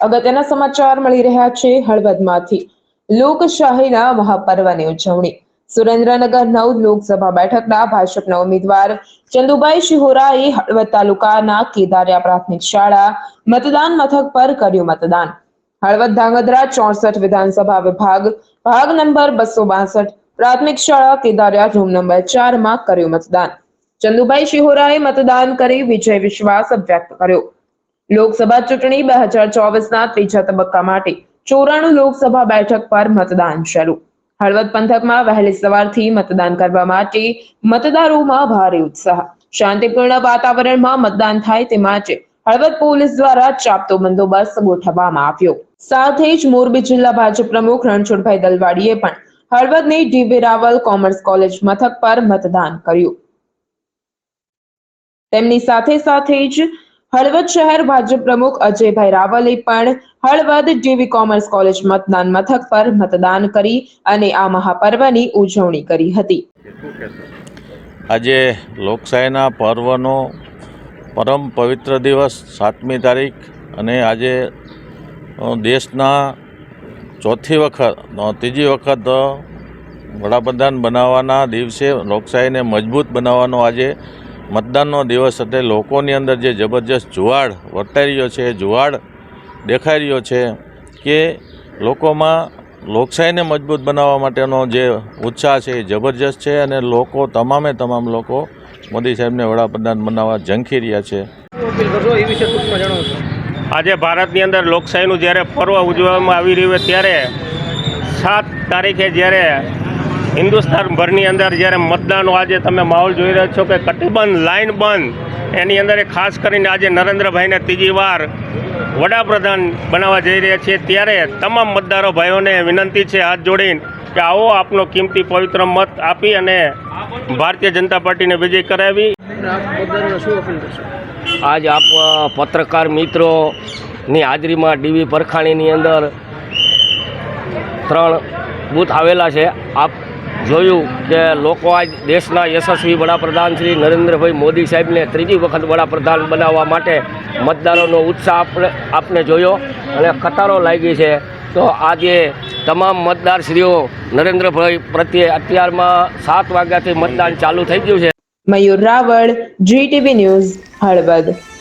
અગત્યના સમાચાર મળી રહ્યા છે હળવદમાંથી. લોકશાહીના મહાપર્વની ઉજવણી. સુરેન્દ્રનગર નવ લોકસભા બેઠકના ભાજપના ઉમેદવાર ચંદુભાઈ શિહોરાએ હળવદ તાલુકાના કેદારિયા પ્રાથમિક શાળા મતદાન મથક પર કર્યું મતદાન. હળવદ ધાંગધ્રા ચોસઠ વિધાનસભા વિભાગ ભાગ નંબર બસો બાસઠ પ્રાથમિક શાળા કેદારિયા રૂમ નંબર ચારમાં કર્યું મતદાન. ચંદુભાઈ શિહોરાએ મતદાન કરી વિજય વિશ્વાસ વ્યક્ત કર્યો. લોકસભા ચૂંટણી બે હજાર ચોવીસના ત્રીજા તબક્કા માટે ચોરાણું લોકસભા બેઠક પર મતદાન શરૂ. હળવદ પંથકમાં વહેલી સવારથી મતદાન કરવા માટે મતદારોમાં ભારે ઉત્સાહ. શાંતિપૂર્ણ વાતાવરણમાં મતદાન થાય તે માટે હળવદ પોલીસ દ્વારા ચાપતો બંદોબસ્ત ગોઠવવામાં આવ્યો. સાથે જ મોરબી જિલ્લા ભાજપ પ્રમુખ રણછોડભાઈ દલવાડીએ પણ હળવદની ડીબી રાવલ કોમર્સ કોલેજ મથક પર મતદાન કર્યું. તેમની સાથે સાથે જ હળવદ શહેર ભાજપ પ્રમુખ અજયભાઈ રાવલે પણ હળવદ જેવી કોમર્સ કોલેજ મતદાન મથક પર મતદાન કરી અને આ મહાપર્વની ઉજવણી કરી હતી. આજે લોકશાહીના પર્વનો પરમ પવિત્ર દિવસ, સાતમી તારીખ અને આજે દેશના ચોથી વખત ત્રીજી વખત વડાપ્રધાન બનાવવાના દિવસે લોકશાહીને મજબૂત બનાવવાનો આજે મતદાનનો દિવસ એટલે લોકોની અંદર જે જબરજસ્ત જુવાળ વર્તાઈ રહ્યો છે જુવાળ દેખાઈ રહ્યો છે કે લોકોમાં લોકશાહીને મજબૂત બનાવવા માટેનો જે ઉત્સાહ છે એ જબરજસ્ત છે અને લોકો તમામે તમામ લોકો મોદી સાહેબને વડાપ્રધાન બનાવવા ઝંખી રહ્યા છે. આજે ભારતની અંદર લોકશાહીનું જ્યારે પર્વ ઉજવવામાં આવી રહ્યું હોય ત્યારે સાત તારીખે જ્યારે હિન્દુસ્તાન ભરની અંદર જ્યારે મતદાનનો આજે તમે માહોલ જોઈ રહ્યા છો કે કટિબંધ લાઈન બંધ એની અંદર એ ખાસ કરીને આજે નરેન્દ્રભાઈને ત્રીજી વાર વડાપ્રધાન બનાવવા જઈ રહ્યા છીએ ત્યારે તમામ મતદારો ભાઈઓને વિનંતી છે, હાથ જોડીને કે આવો આપનો કિંમતી પવિત્ર મત આપી અને ભારતીય જનતા પાર્ટીને વિજય કરાવી. આજ આપ પત્રકાર મિત્રોની હાજરીમાં ડીવી પરખાણીની અંદર ત્રણ બૂથ આવેલા છે. આપ જોયું કે લોકો આજ દેશના યશસ્વી વડાપ્રધાન શ્રી નરેન્દ્રભાઈ મોદી સાહેબને ત્રીજી વખત વડાપ્રધાન બનાવવા માટે મતદારોનો ઉત્સાહ આપણે આપને જોયો અને કતારો લાગી છે. તો આજે તમામ મતદારશ્રીઓ નરેન્દ્રભાઈ પ્રત્યે અત્યારમાં સાત વાગ્યાથી મતદાન ચાલુ થઈ ગયું છે. Mayur Raval GTV news, Halvad.